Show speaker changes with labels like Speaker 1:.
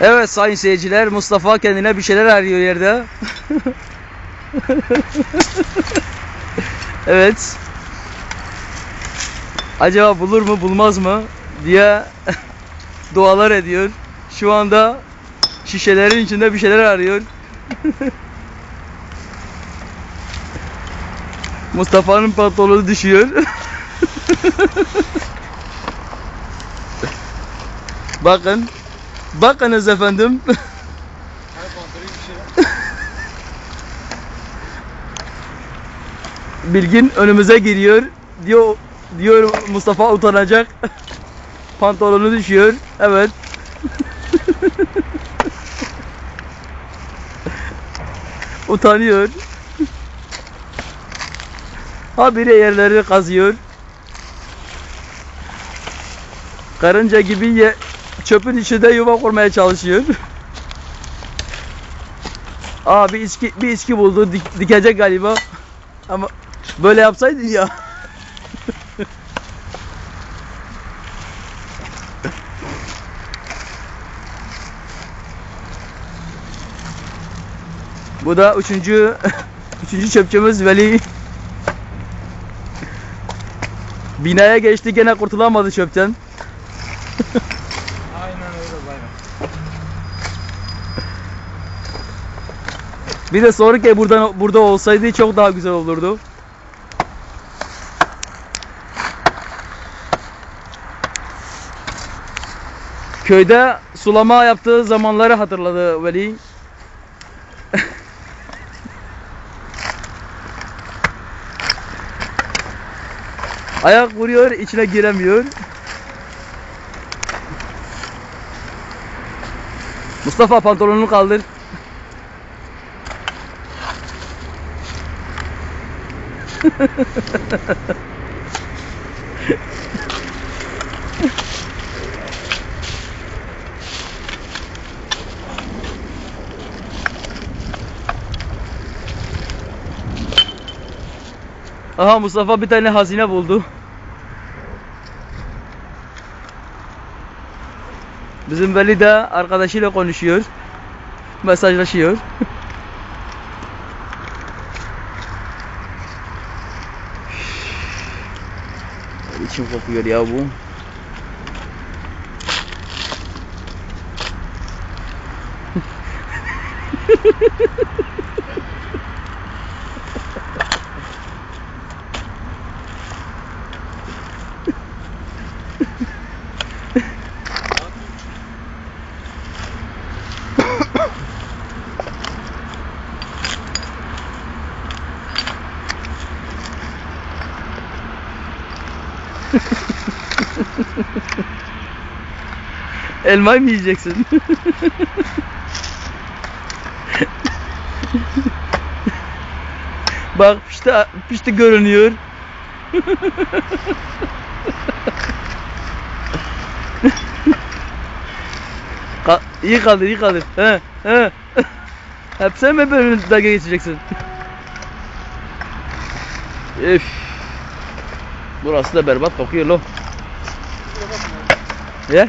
Speaker 1: Evet sayın seyirciler Mustafa kendine bir şeyler arıyor yerde. evet. Acaba bulur mu bulmaz mı diye dualar ediyor. Şu anda şişelerin içinde bir şeyler arıyor. Mustafa'nın pantolonu düşüyor. Bakın. Bakınız efendim. Bilgin önümüze giriyor. Diyor diyor Mustafa utanacak. Pantolonu düşüyor. Evet. Utanıyor. Habire yerleri kazıyor. Karınca gibi ye, çöpün içinde yuva kurmaya çalışıyor. Aa bir içki, bir içki buldu. Dik- dikecek galiba. Ama böyle yapsaydın ya. Bu da üçüncü üçüncü çöpçümüz Veli. Binaya geçti gene kurtulamadı çöpten.
Speaker 2: Aynen öyle bayram.
Speaker 1: Bir de sonraki buradan burada olsaydı çok daha güzel olurdu. Köyde sulama yaptığı zamanları hatırladı Veli. Ayak vuruyor, içine giremiyor. Mustafa pantolonunu kaldır. Aha Mustafa bir tane hazine buldu. Bizim Veli de arkadaşıyla konuşuyor. Mesajlaşıyor. İçim kokuyor ya bu. Elmayı mı yiyeceksin? Bak işte işte görünüyor. Ka iyi kaldır, iyi kaldır. He, he. Hep sen mi böyle dalga geçeceksin? Üf. Burası da berbat kokuyor lo. Ya?